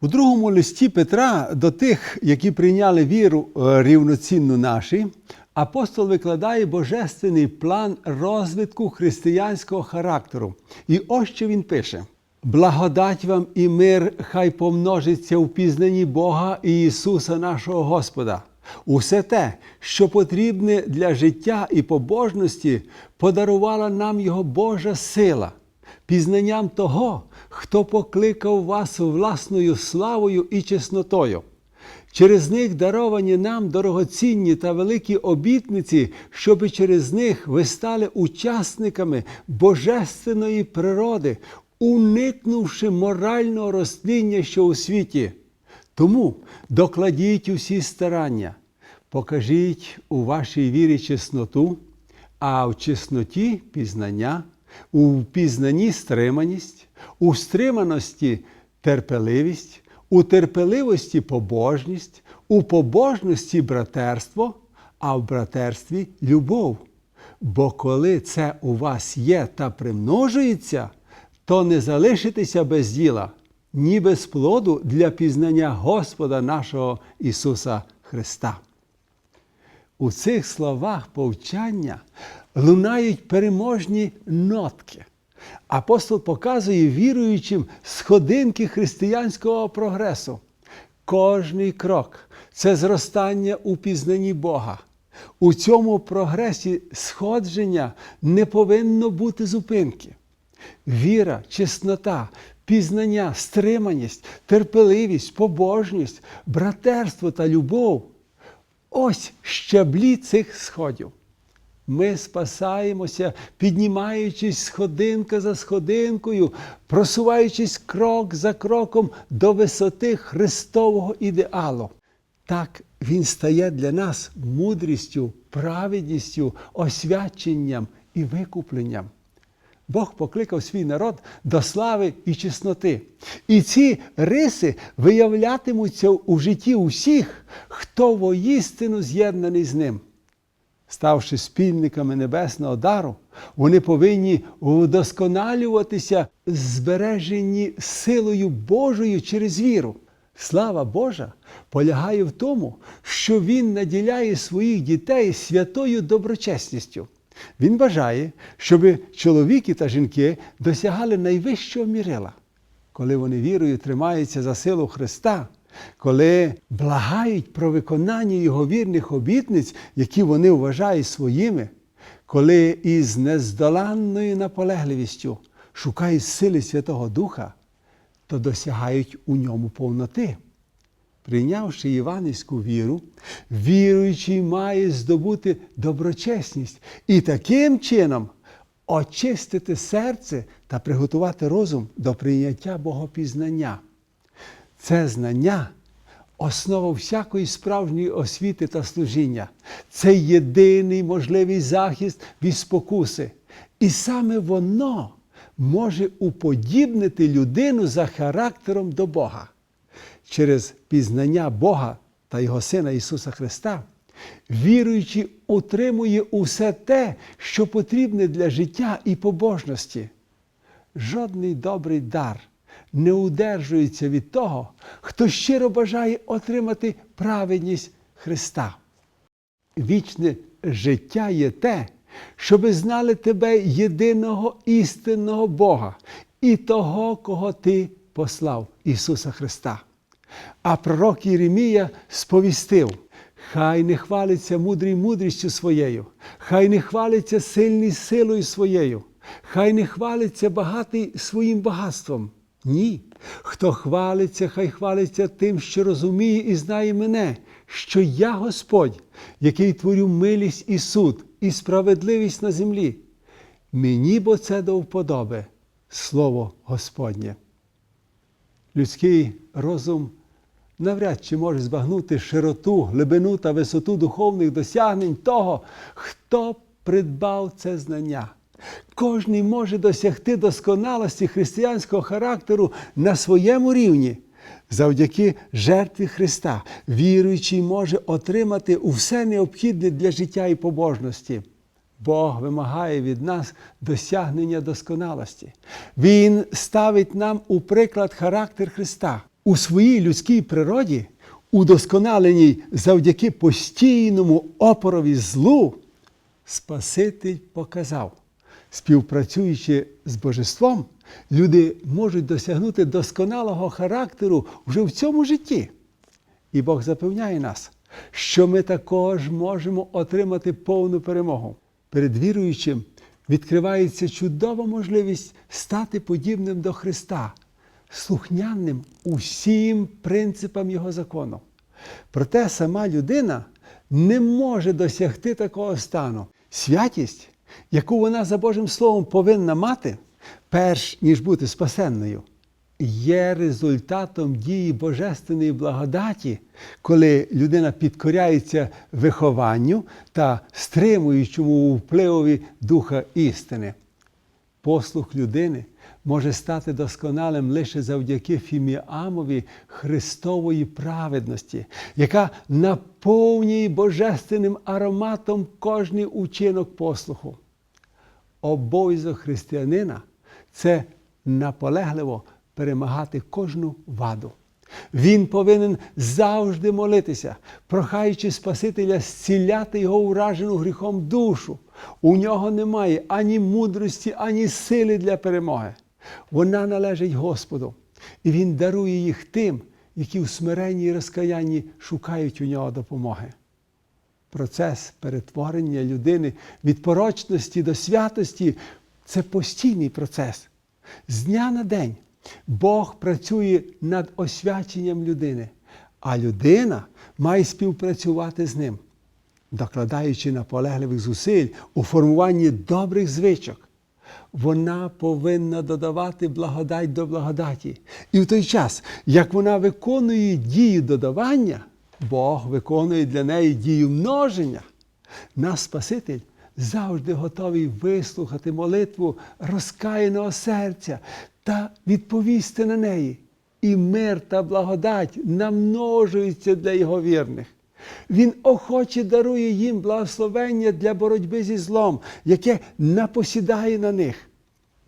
У другому листі Петра до тих, які прийняли віру е, рівноцінну нашій, апостол викладає божественний план розвитку християнського характеру. І ось що він пише: благодать вам і мир хай помножиться у пізнанні Бога і Ісуса нашого Господа. Усе те, що потрібне для життя і побожності, подарувала нам Його Божа сила пізнанням того, хто покликав вас власною славою і чеснотою. Через них даровані нам дорогоцінні та великі обітниці, щоб через них ви стали учасниками божественної природи, уникнувши морального розтління, що у світі. Тому докладіть усі старання, покажіть у вашій вірі чесноту, а в чесноті пізнання, у пізнанні стриманість, у стриманості терпеливість, у терпеливості побожність, у побожності братерство, а в братерстві любов. Бо коли це у вас є та примножується, то не залишитеся без діла, ні без плоду для пізнання Господа нашого Ісуса Христа. У цих словах повчання лунають переможні нотки. Апостол показує віруючим сходинки християнського прогресу. Кожний крок це зростання у пізнанні Бога. У цьому прогресі сходження не повинно бути зупинки. Віра, чеснота, пізнання, стриманість, терпеливість, побожність, братерство та любов ось щаблі цих сходів. Ми спасаємося, піднімаючись сходинка за сходинкою, просуваючись крок за кроком до висоти Христового ідеалу. Так Він стає для нас мудрістю, праведністю, освяченням і викупленням. Бог покликав свій народ до слави і чесноти. І ці риси виявлятимуться у житті усіх, хто воістину з'єднаний з ним. Ставши спільниками небесного дару, вони повинні удосконалюватися, збережені силою Божою через віру. Слава Божа полягає в тому, що Він наділяє своїх дітей святою доброчесністю. Він бажає, щоб чоловіки та жінки досягали найвищого мірила, коли вони вірою тримаються за силу Христа, коли благають про виконання Його вірних обітниць, які вони вважають своїми, коли із нездоланною наполегливістю шукають сили Святого Духа, то досягають у ньому повноти. Прийнявши іванівську віру, віруючий має здобути доброчесність і таким чином очистити серце та приготувати розум до прийняття Богопізнання. Це знання основа всякої справжньої освіти та служіння. Це єдиний можливий захист від спокуси. І саме воно може уподібнити людину за характером до Бога через пізнання Бога та Його Сина Ісуса Христа, віруючи, отримує усе те, що потрібне для життя і побожності. Жодний добрий дар не удержується від того, хто щиро бажає отримати праведність Христа. Вічне життя є те, щоби знали тебе єдиного істинного Бога і того, кого Ти послав, Ісуса Христа. А пророк Єремія сповістив: хай не хвалиться мудрий мудрістю своєю, хай не хвалиться сильний силою своєю, хай не хвалиться багатий своїм багатством. Ні. Хто хвалиться, хай хвалиться тим, що розуміє і знає мене, що я Господь, який творю милість і суд, і справедливість на землі. Мені бо це до вподоби, Слово Господнє. Людський розум навряд чи може збагнути широту, глибину та висоту духовних досягнень того, хто придбав це знання. Кожний може досягти досконалості християнського характеру на своєму рівні. Завдяки жертві Христа, віруючий може отримати усе необхідне для життя і побожності. Бог вимагає від нас досягнення досконалості. Він ставить нам у приклад характер Христа. у своїй людській природі, удосконаленій завдяки постійному опорові злу, Спаситель показав, співпрацюючи з божеством, люди можуть досягнути досконалого характеру вже в цьому житті. І Бог запевняє нас, що ми також можемо отримати повну перемогу. Перед віруючим відкривається чудова можливість стати подібним до Христа, слухняним усім принципам Його закону. Проте сама людина не може досягти такого стану. Святість, яку вона за Божим Словом повинна мати, перш ніж бути спасенною, є результатом дії Божественної благодаті, коли людина підкоряється вихованню та стримуючому впливові Духа істини. Послух людини може стати досконалим лише завдяки фіміамові Христової праведності, яка наповнює божественним ароматом кожний учинок послуху. Обов'язок християнина це наполегливо перемагати кожну ваду. Він повинен завжди молитися, прохаючи Спасителя зціляти його уражену гріхом душу. У нього немає ані мудрості, ані сили для перемоги. Вона належить Господу, і Він дарує їх тим, які в смиренні і розкаянні шукають у нього допомоги. Процес перетворення людини від порочності до святості це постійний процес. З дня на день Бог працює над освяченням людини, а людина має співпрацювати з ним, докладаючи наполегливих зусиль у формуванні добрих звичок. Вона повинна додавати благодать до благодаті. І в той час, як вона виконує дію додавання, Бог виконує для неї дію множення. Наш Спаситель завжди готовий вислухати молитву розкаяного серця та відповісти на неї. І мир та благодать намножуються для його вірних. Він охоче дарує їм благословення для боротьби зі злом, яке напосідає на них.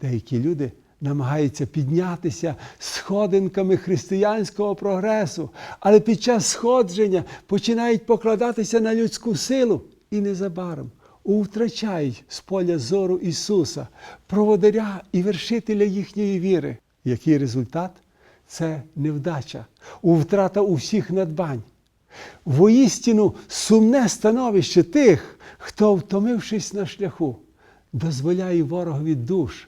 Деякі люди намагаються піднятися сходинками християнського прогресу, але під час сходження починають покладатися на людську силу і незабаром втрачають з поля зору Ісуса, проводаря і вершителя їхньої віри. Який результат? Це невдача, втрата усіх надбань. Воістину сумне становище тих, хто, втомившись на шляху, дозволяє ворогові душ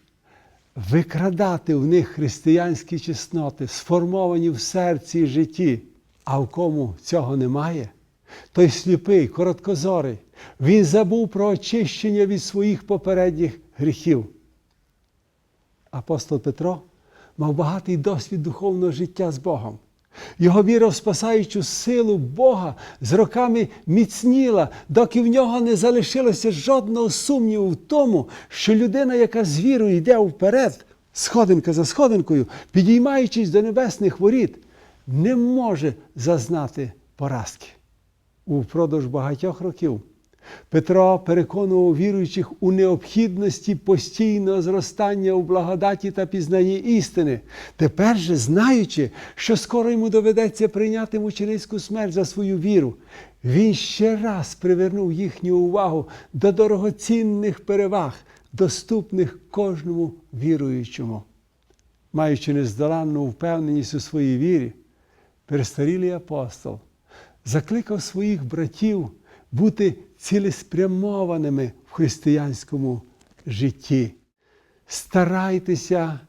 викрадати в них християнські чесноти, сформовані в серці і житті. А в кому цього немає, той сліпий, короткозорий, він забув про очищення від своїх попередніх гріхів. Апостол Петро мав багатий досвід духовного життя з Богом. Його віра в спасаючу силу Бога з роками міцніла, доки в нього не залишилося жодного сумніву в тому, що людина, яка з вірою йде вперед, сходинка за сходинкою, підіймаючись до небесних воріт, не може зазнати поразки. Упродовж багатьох років Петро переконував віруючих у необхідності постійного зростання у благодаті та пізнанні істини. Тепер же, знаючи, що скоро йому доведеться прийняти мученицьку смерть за свою віру, він ще раз привернув їхню увагу до дорогоцінних переваг, доступних кожному віруючому. Маючи нездоланну впевненість у своїй вірі, перестарілий апостол закликав своїх братів бути цілеспрямованими в християнському житті. Старайтеся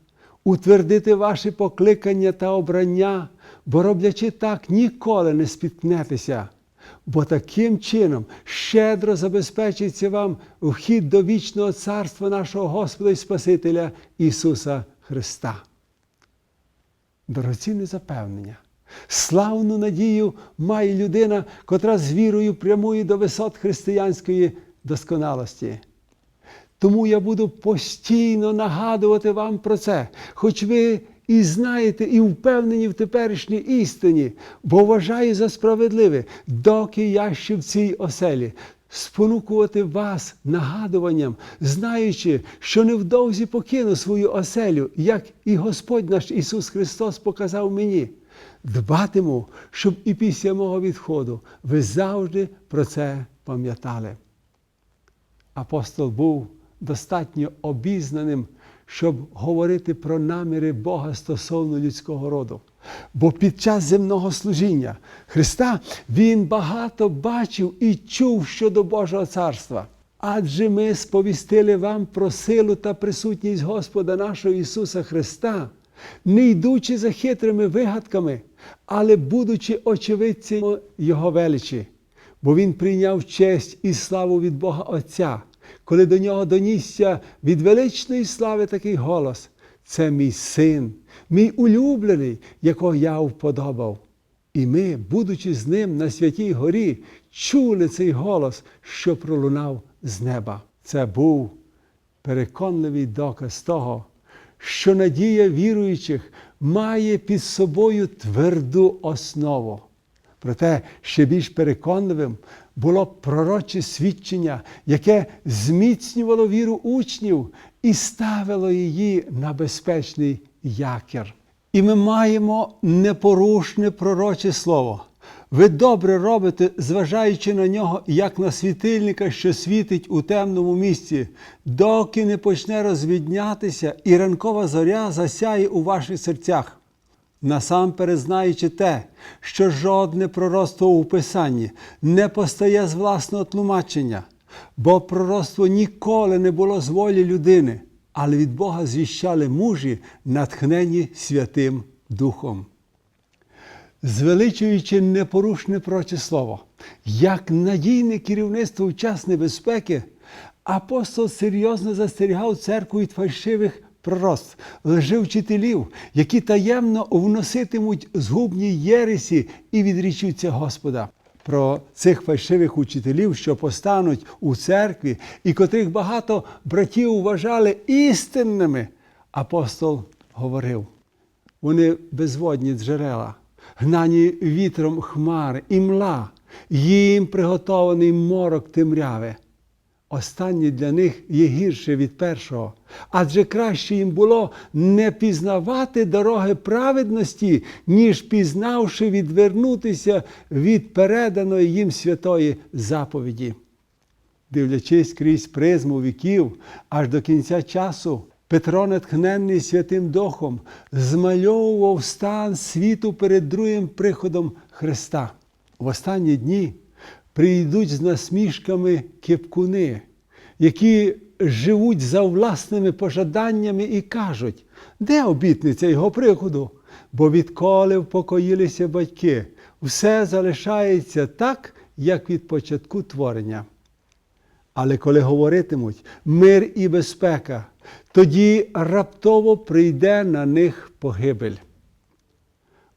утвердити ваші покликання та обрання, бо роблячи так, ніколи не спіткнетеся, бо таким чином щедро забезпечиться вам вхід до вічного царства нашого Господа і Спасителя Ісуса Христа. Дорогоцінне запевнення. Славну надію має людина, котра з вірою прямує до висот християнської досконалості. Тому я буду постійно нагадувати вам про це, хоч ви і знаєте, і впевнені в теперішній істині, бо вважаю за справедливе, доки я ще в цій оселі, спонукувати вас нагадуванням, знаючи, що невдовзі покину свою оселю, як і Господь наш Ісус Христос показав мені. Дбатиму, щоб і після мого відходу ви завжди про це пам'ятали. Апостол був достатньо обізнаним, щоб говорити про наміри Бога стосовно людського роду. Бо під час земного служіння Христа Він багато бачив і чув щодо Божого царства. Адже ми сповістили вам про силу та присутність Господа нашого Ісуса Христа, не йдучи за хитрими вигадками, але будучи очевидцями Його величі. Бо Він прийняв честь і славу від Бога Отця, коли до нього донісся від величної слави такий голос: це мій син, мій улюблений, якого я вподобав. І ми, будучи з ним на святій горі, чули цей голос, що пролунав з неба. Це був переконливий доказ того, що надія віруючих має під собою тверду основу. Проте ще більш переконливим було пророче свідчення, яке зміцнювало віру учнів і ставило її на безпечний якір. І ми маємо непорушне пророче слово. Ви добре робите, зважаючи на нього, як на світильника, що світить у темному місці, доки не почне розвіднятися, і ранкова зоря засяє у ваших серцях. Насамперед знаючи те, що жодне пророцтво у Писанні не постає з власного тлумачення, бо пророцтво ніколи не було з волі людини, але від Бога звіщали мужі, натхнені Святим Духом. Звеличуючи непорушне проче слово, як надійне керівництво в час небезпеки, апостол серйозно застерігав церкву від фальшивих пророцтв, лжевчителів, які таємно вноситимуть згубні єресі і відрічуться Господа. Про цих фальшивих учителів, що постануть у церкві, і котрих багато братів вважали істинними, апостол говорив. Вони безводні джерела, гнані вітром хмари і мла, їм приготований морок темряви. Останнє для них є гірше від першого, адже краще їм було не пізнавати дороги праведності, ніж пізнавши відвернутися від переданої їм святої заповіді. Дивлячись крізь призму віків аж до кінця часу, Петро, натхненний Святим Духом, змальовував стан світу перед другим приходом Христа. В останні дні прийдуть з насмішками кепкуни, які живуть за власними пожаданнями і кажуть, де обітниця його приходу? Бо відколи впокоїлися батьки, все залишається так, як від початку творення. Але коли говоритимуть мир і безпека, тоді раптово прийде на них погибель.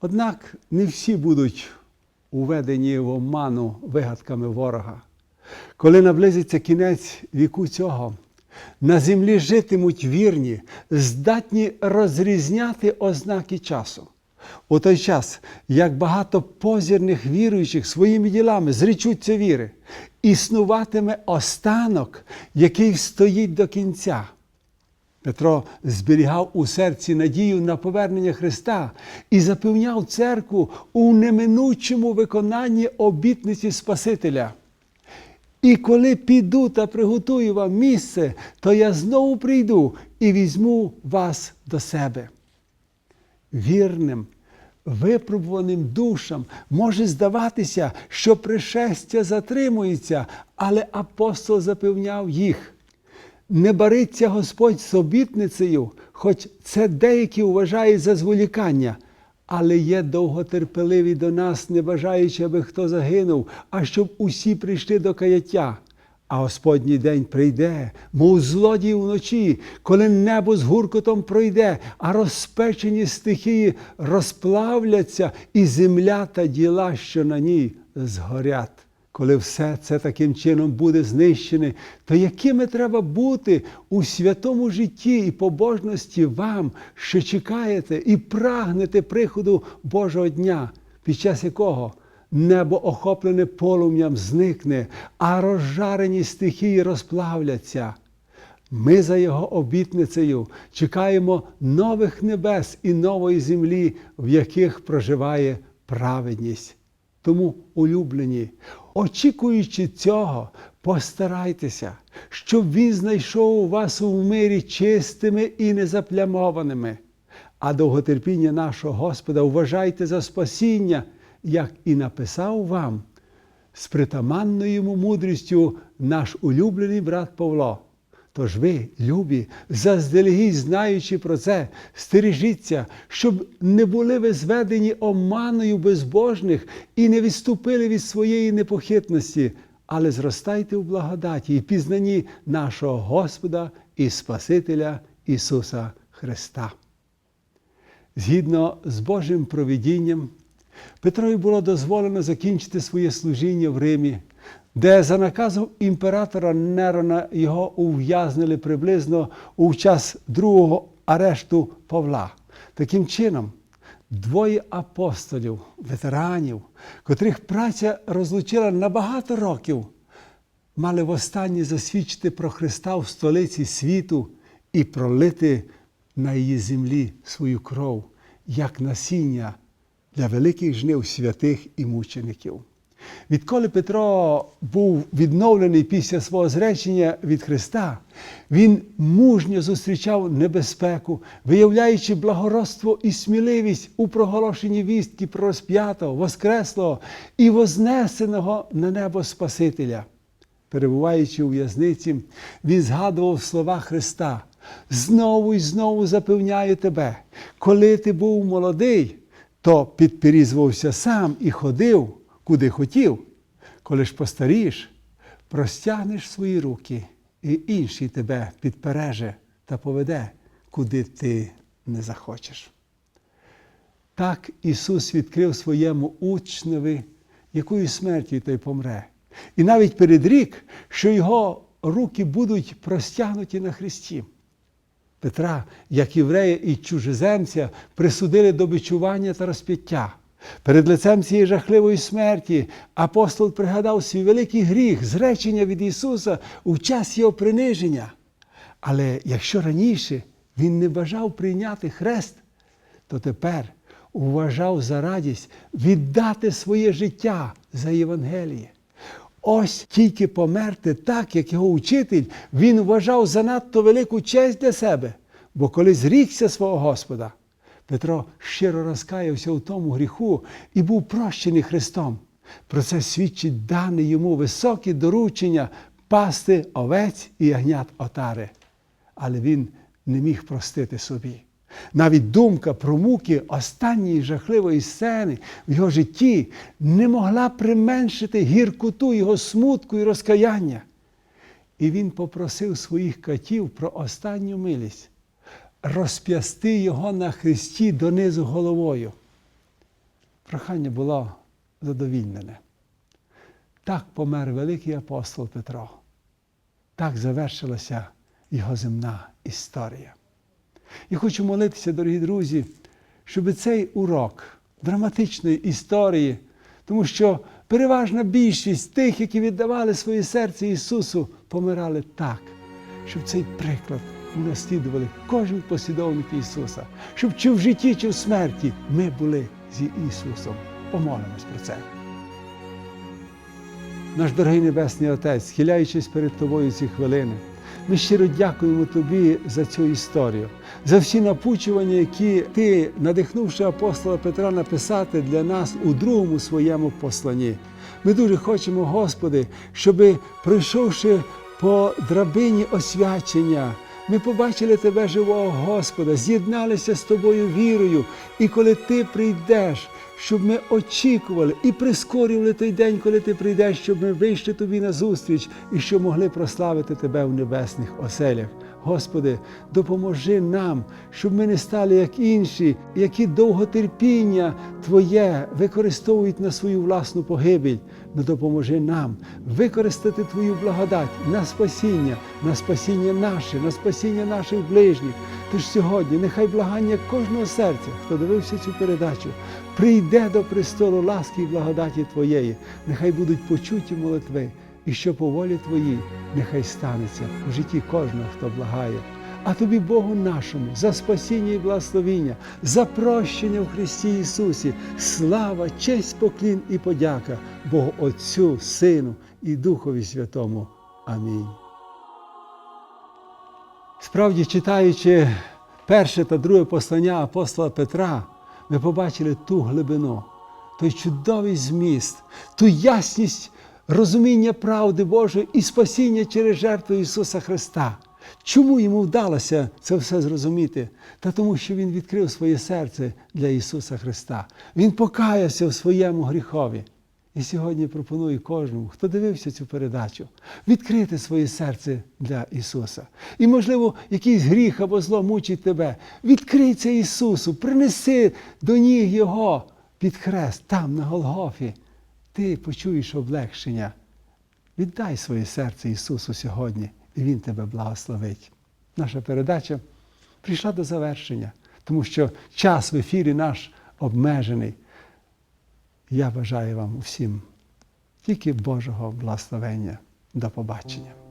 Однак не всі будуть уведені в оману вигадками ворога. Коли наблизиться кінець віку цього, на землі житимуть вірні, здатні розрізняти ознаки часу. У той час, як багато позірних віруючих своїми ділами зречуться віри, існуватиме останок, який стоїть до кінця. Петро зберігав у серці надію на повернення Христа і запевняв церкву у неминучому виконанні обітниці Спасителя. І коли піду та приготую вам місце, то я знову прийду і візьму вас до себе. Вірним, випробуваним душам може здаватися, що пришестя затримується, але апостол запевняв їх. Не бариться Господь з обітницею, хоч це деякі вважають за зволікання, але є довготерпеливі до нас, не бажаючи, аби хто загинув, а щоб усі прийшли до каяття. А Господній день прийде, мов злодій вночі, коли небо з гуркотом пройде, а розпечені стихії розплавляться, і земля та діла, що на ній згорять. Коли все це таким чином буде знищене, то якими треба бути у святому житті і побожності вам, що чекаєте і прагнете приходу Божого дня, під час якого небо охоплене полум'ям зникне, а розжарені стихії розплавляться. Ми за Його обітницею чекаємо нових небес і нової землі, в яких проживає праведність. Тому, улюблені, очікуючи цього, постарайтеся, щоб Він знайшов вас у мирі чистими і незаплямованими. А довготерпіння нашого Господа вважайте за спасіння, як і написав вам з притаманною йому мудрістю наш улюблений брат Павло. Тож ви, любі, заздалегідь знаючи про це, стережіться, щоб не були ви зведені оманою безбожних і не відступили від своєї непохитності, але зростайте в благодаті і пізнанні нашого Господа і Спасителя Ісуса Христа. Згідно з Божим провидінням, Петрові було дозволено закінчити своє служіння в Римі, де за наказом імператора Нерона його ув'язнили приблизно у час другого арешту Павла. Таким чином, двоє апостолів, ветеранів, котрих праця розлучила на багато років, мали востаннє засвідчити про Христа в столиці світу і пролити на її землі свою кров, як насіння для великих жнив святих і мучеників. Відколи Петро був відновлений після свого зречення від Христа, він мужньо зустрічав небезпеку, виявляючи благородство і сміливість у проголошенні вістки про розп'ятого, воскреслого і вознесеного на небо Спасителя. Перебуваючи у в'язниці, він згадував слова Христа. Знову і знову запевняю тебе, коли ти був молодий, то підперізвувався сам і ходив, куди хотів. Коли ж постарієш, простягнеш свої руки, і інший тебе підпереже та поведе, куди ти не захочеш. Так Ісус відкрив своєму учневі, якою смертю той помре. І навіть передрік, що його руки будуть простягнуті на Христі. Петра, як єврея і чужеземця, присудили до бичування та розп'яття. Перед лицем цієї жахливої смерті апостол пригадав свій великий гріх, зречення від Ісуса у час Його приниження. Але якщо раніше він не бажав прийняти хрест, то тепер вважав за радість віддати своє життя за Євангеліє. Ось тільки померти так, як його учитель, він вважав занадто велику честь для себе, бо коли зрікся свого Господа, Петро щиро розкаявся у тому гріху і був прощений Христом. Про це свідчить дане йому високе доручення пасти овець і ягнят отари. Але він не міг простити собі. Навіть думка про муки останньої жахливої сцени в його житті не могла применшити гіркоту його смутку і розкаяння. І він попросив своїх катів про останню милість розп'ясти його на хресті донизу головою. Прохання було задовільнене. Так помер великий апостол Петро. Так завершилася його земна історія. І хочу молитися, дорогі друзі, щоб цей урок драматичної історії, тому що переважна більшість тих, які віддавали своє серце Ісусу, помирали так, щоб цей приклад унаслідували кожен послідовник Ісуса, щоб чи в житті, чи в смерті ми були з Ісусом. Помолимось про це. Наш дорогий Небесний Отець, схиляючись перед Тобою ці хвилини, ми щиро дякуємо Тобі за цю історію, за всі напучування, які Ти, надихнувши апостола Петра, написати для нас у другому своєму посланні. Ми дуже хочемо, Господи, щоби, пройшовши по драбині освячення, ми побачили Тебе, живого Господа, з'єдналися з Тобою вірою, і коли Ти прийдеш, щоб ми очікували і прискорювали той день, коли ти прийдеш, щоб ми вийшли тобі на зустріч і щоб могли прославити Тебе в небесних оселях. Господи, допоможи нам, щоб ми не стали як інші, які довготерпіння Твоє використовують на свою власну погибель. Допоможи нам використати Твою благодать на спасіння, на спасіння наше, на спасіння наших ближніх. Тож сьогодні, нехай благання кожного серця, хто дивився цю передачу, прийде до престолу ласки і благодаті Твоєї. Нехай будуть почуті молитви і що по волі Твоїй нехай станеться у житті кожного, хто благає. А тобі, Богу нашому, за спасіння і благословіння, за прощення в Христі Ісусі, слава, честь, поклін і подяка Богу Отцю, Сину і Духові Святому. Амінь. Справді, читаючи перше та друге послання апостола Петра, ми побачили ту глибину, той чудовий зміст, ту ясність розуміння правди Божої і спасіння через жертву Ісуса Христа. Чому йому вдалося це все зрозуміти? Та тому, що Він відкрив своє серце для Ісуса Христа. Він покаявся в своєму гріхові. І сьогодні пропоную кожному, хто дивився цю передачу, відкрити своє серце для Ісуса. І, можливо, якийсь гріх або зло мучить тебе. Відкрий це Ісусу, принеси до ніг Його під хрест, там, на Голгофі. Ти почуєш облегшення. Віддай своє серце Ісусу сьогодні, і Він тебе благословить. Наша передача прийшла до завершення, тому що час в ефірі наш обмежений. Я бажаю вам усім тільки Божого благословення. До побачення.